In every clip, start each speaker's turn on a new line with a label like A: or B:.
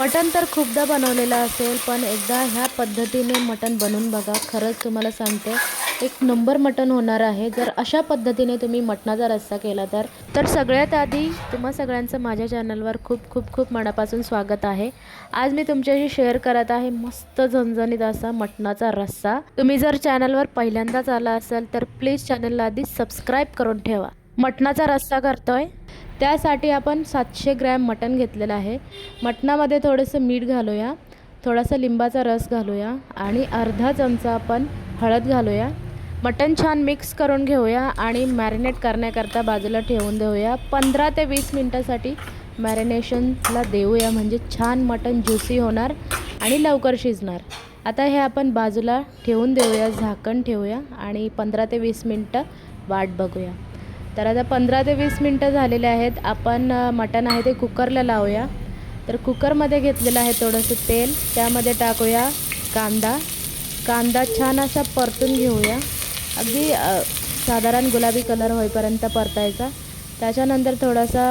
A: मटण तर खूपदा बनवलेलं असेल पण एकदा ह्या पद्धतीने मटण बनवून बघा. खरंच तुम्हाला सांगते एक नंबर मटण होणार आहे. जर अशा पद्धतीने तुम्ही मटणाचा रस्सा केला तर. तर सगळ्यात आधी तुम्हा सगळ्यांचं माझ्या चॅनलवर खूप खूप खूप मनापासून स्वागत आहे. आज मी तुमच्याशी शेअर करत आहे मस्त झणझणीत असा मटणाचा रस्सा. तुम्ही जर चॅनलवर पहिल्यांदाच आला असाल तर प्लीज चॅनलला आधी सबस्क्राईब करून ठेवा. मटणाचा रस्सा करतो आहे त्यासाठी आपण सातशे ग्रॅम मटण घेतलेलं आहे. मटणामध्ये थोडंसं मीठ घालूया. थोडासा लिंबाचा रस घालूया. आणि अर्धा चमचा आपण हळद घालूया. मटण छान मिक्स करून घेऊया आणि मॅरिनेट करण्याकरता बाजूला ठेवून देऊया. पंधरा ते वीस मिनटासाठी मॅरिनेशनला देऊया. म्हणजे छान मटण ज्युसी होणार आणि लवकर शिजणार. आता हे आपण बाजूला ठेवून देऊया. झाकण ठेवूया आणि पंधरा ते वीस मिनटं वाट बघूया. तर आता पंधरा ते वीस मिनटं झालेले आहेत. आपण मटण आहे ते कुकरला लावूया. तर कुकरमध्ये घेतलेलं आहे थोडंसं तेल. त्यामध्ये टाकूया कांदा. कांदा छान असा परतून घेऊया. अगदी साधारण गुलाबी कलर होईपर्यंत परतायचा. त्याच्यानंतर थोडासा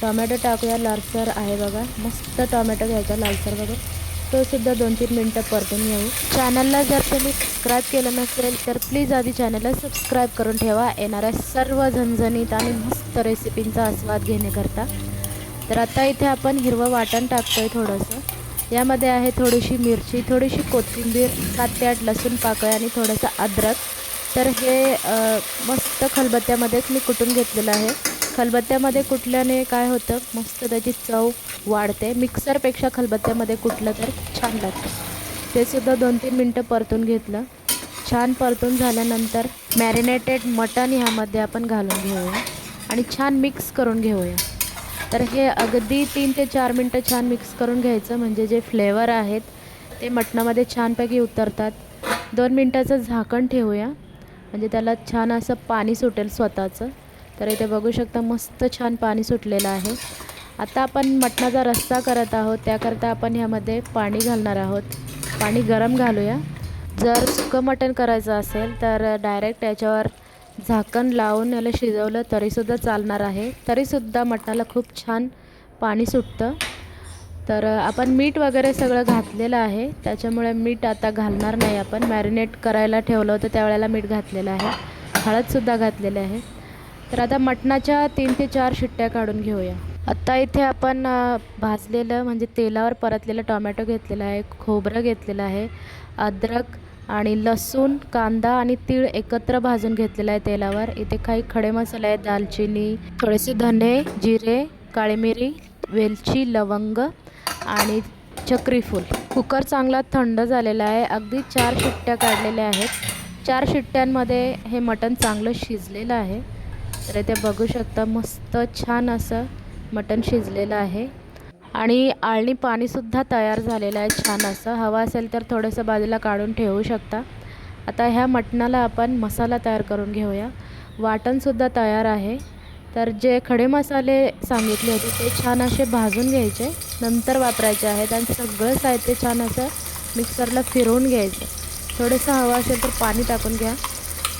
A: टोमॅटो टाकूया. लालसर आहे बघा. मस्त टोमॅटो घ्यायचा लालसर बघा. सुद्धा दोन तीन मिनटं परतून घेऊ चॅनलला जर तुम्ही सबस्क्राईब केलं नसेल तर प्लीज आधी चॅनलला सबस्क्राईब करून ठेवा. येणाऱ्या सर्व झणझणीत आणि मस्त रेसिपींचा आस्वाद घेण्याकरता. तर आता इथे आपण हिरवं वाटण टाकतोय थोडंसं. यामध्ये आहे थोडीशी मिरची थोडीशी कोथिंबीर सात ते आठ लसूण पाकळ्या आणि थोडंसं अद्रक. तर हे मस्त खलबत्त्यामध्येच मी कुटून घेतलेलं आहे. खलबत्त्यामध्ये कुटल्याने काय होतं? मस्त त्याची चव वाढते. मिक्सरपेक्षा खलबत्त्यामध्ये कुटलं तर छान लागतं. ते सुद्धा दोन तीन मिनटं परतून घेतलं. छान परतून झाल्यानंतर मॅरिनेटेड मटण ह्यामध्ये आपण घालून घेऊया आणि छान मिक्स करून घेऊया. तर हे अगदी तीन ते चार मिनटं छान मिक्स करून घ्यायचं. म्हणजे जे फ्लेवर आहेत ते मटणामध्ये छानपैकी उतरतात. दोन मिनटाचं झाकण ठेवूया. म्हणजे त्याला छान असं पाणी सुटेल स्वतःचं. तर इथे बघू शकता मस्त छान पाणी सुटलेलं आहे. आता आपण मटणाचा रस्सा करत आहोत. त्याकरता आपण ह्यामध्ये पाणी घालणार आहोत. पाणी गरम घालूया. जर सुकं मटण करायचं असेल तर डायरेक्ट याच्यावर झाकण लावून याला शिजवलं तरीसुद्धा चालणार आहे. तरीसुद्धा मटणाला खूप छान पाणी सुटतं. तर आपण मीठ वगैरे सगळं घातलेलं आहे. त्याच्यामुळे मीठ आता घालणार नाही आपण. मॅरिनेट करायला ठेवलं होतं त्यावेळेला मीठ घातलेलं आहे. हळदसुद्धा घातलेलं आहे. तर आता मटणाच्या तीन ते चार शिट्ट्या काढून घेऊया. आत्ता इथे आपण भाजलेलं म्हणजे तेलावर परतलेलं टोमॅटो घेतलेलं आहे खोबरं घेतलेलं आहे अद्रक आणि लसूण कांदा आणि तीळ एकत्र भाजून घेतलेलं आहे तेलावर. इथे काही खडे मसाले आहेत दालचिनी थोडेसे धने जिरे काळी मिरी वेलची लवंग आणि चक्रीफूल. कुकर चांगला थंड झालेला आहे. अगदी चार शिट्ट्या काढलेल्या आहेत. चार शिट्ट्यांमध्ये हे मटण चांगलं शिजलेलं आहे. तर इथे बघू शकता मस्त छान असं मटण शिजलेलं आहे. आणि आळणी पाणीसुद्धा तयार झालेलं आहे छान असं. हवं असेल तर थोडंसं बाजूला काढून ठेवू शकता. आता ह्या मटणाला आपण मसाला तयार करून घेऊया. वाटणसुद्धा तयार आहे. तर जे खडे मसाले सांगितले होते ते छान असे भाजून घ्यायचे नंतर वापरायचे आहेत आणि सगळं साहित्य छान असं मिक्सरला फिरवून घ्यायचं. थोडंसं हवं असेल तर पाणी टाकून घ्या.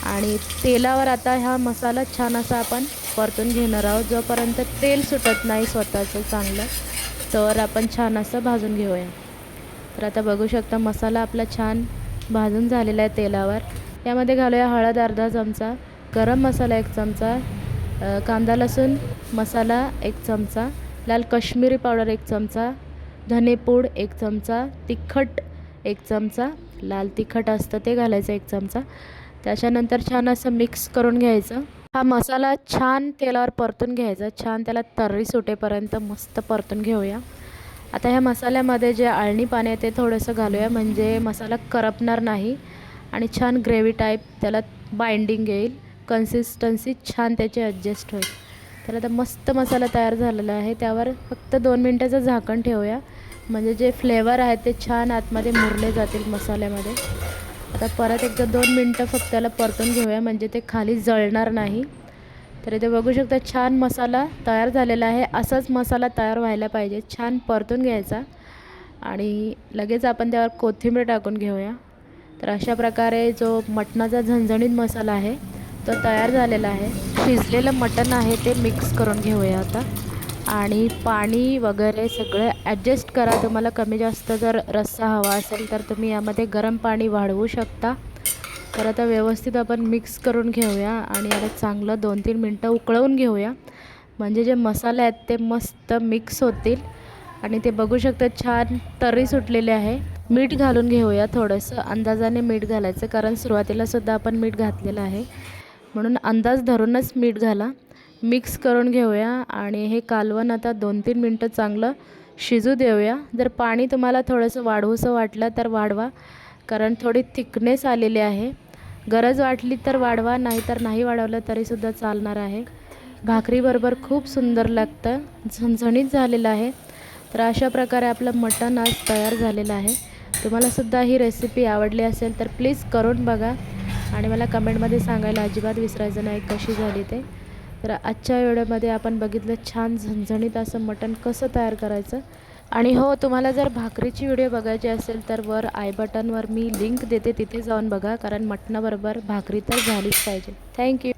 A: आणि तेलावर आता हा मसाला छान असा आपण परतून घेणार आहोत. जोपर्यंत तेल सुटत नाही स्वतःचं चांगलं तर आपण छान असं भाजून घेऊया. तर आता बघू शकता मसाला आपला छान भाजून झालेला आहे तेलावर. यामध्ये घालूया हळद अर्धा चमचा गरम मसाला एक चमचा कांदा लसूण मसाला एक चमचा लाल कश्मीरी पावडर एक चमचा धनेपूड एक चमचा तिखट एक चमचा लाल तिखट असतं ते घालायचं एक चमचा. त्याच्यानंतर छान असं मिक्स करून घ्यायचं. हा मसाला छान तेलावर परतून घ्यायचा. छान त्याला तर्री सुटेपर्यंत मस्त परतून घेऊया. आता ह्या मसाल्यामध्ये जे आळणी पाणी आहे ते थोडंसं घालूया. म्हणजे मसाला करपणार नाही. आणि छान ग्रेव्ही टाईप त्याला बाइंडिंग येईल. कन्सिस्टन्सी छान त्याची ॲडजस्ट होईल. तर आता मस्त मसाला तयार झालेला आहे. त्यावर फक्त दोन मिनटाचं झाकण ठेवूया. म्हणजे जे फ्लेवर आहेत ते छान आतमध्ये मुरले जातील मसाल्यामध्ये. आता परत एकदा दोन मिनटं फक्त त्याला परतून घेऊया म्हणजे ते खाली जळणार नाही. तर इथे बघू शकता छान मसाला तयार झालेला आहे. असाच मसाला तयार व्हायला पाहिजे. छान परतून घ्यायचा. आणि लगेच आपण त्यावर कोथिंबीर टाकून घेऊया. तर अशा प्रकारे जो मटणाचा झणझणीत मसाला आहे तो तयार झालेला आहे. शिजलेलं मटण आहे ते मिक्स करून घेऊया आता. आणि पाणी वगैरे सगळं ॲडजस्ट करा. तुम्हाला कमी जास्त जर रस्सा हवा असेल तर तुम्ही यामध्ये गरम पाणी वाढवू शकता. तर आता व्यवस्थित आपण मिक्स करून घेऊया आणि आता चांगलं दोन तीन मिनटं उकळवून घेऊया. म्हणजे जे मसाले आहेत ते मस्त मिक्स होतील. आणि ते बघू शकता छान तरी सुटलेले आहे. मीठ घालून घेऊया थोडंसं. अंदाजाने मीठ घालायचं कारण सुरुवातीलासुद्धा आपण मीठ घातलेलं आहे. म्हणून अंदाज धरूनच मीठ घाला. मिक्स करून घेऊया आणि हे कालवण आता दोन तीन मिनटं चांगलं शिजू देऊया. जर पाणी तुम्हाला थोडंसं वाढवूसं वाटलं तर वाढवा कारण थोडी थिकनेस आलेली आहे. गरज वाटली तर वाढवा नाहीतर नाही वाढवलं तरीसुद्धा चालणार आहे. भाकरीबरोबर खूप सुंदर लागतं झणझणीत झालेलं आहे. तर अशा प्रकारे आपलं मटण आज तयार झालेलं आहे. तुम्हालासुद्धा ही रेसिपी आवडली असेल तर प्लीज करून बघा. आणि मला कमेंटमध्ये सांगायला अजिबात विसरायचं नाही कशी झाली ते. तर आजच्या व्हिडिओमध्ये आपण बघितलं छान झणझणीत असं मटण कसं तयार करायचं. आणि हो तुम्हाला जर भाकरीची व्हिडिओ बघायची असेल तर वर आय बटनवर मी लिंक देते तिथे जाऊन बघा कारण मटणाबरोबर भाकरी तर झालीच पाहिजे. थँक्यू